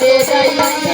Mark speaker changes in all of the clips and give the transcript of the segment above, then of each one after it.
Speaker 1: దేశయ్య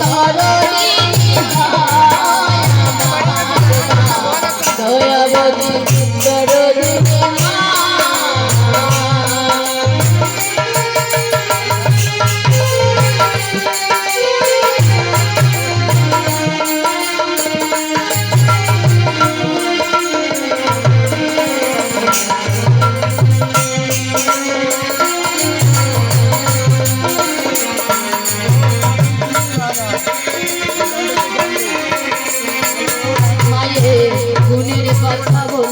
Speaker 1: ধরণী দয়াবতী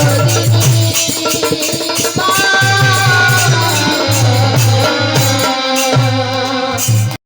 Speaker 1: আমার মা দয়াবতী দরদিনী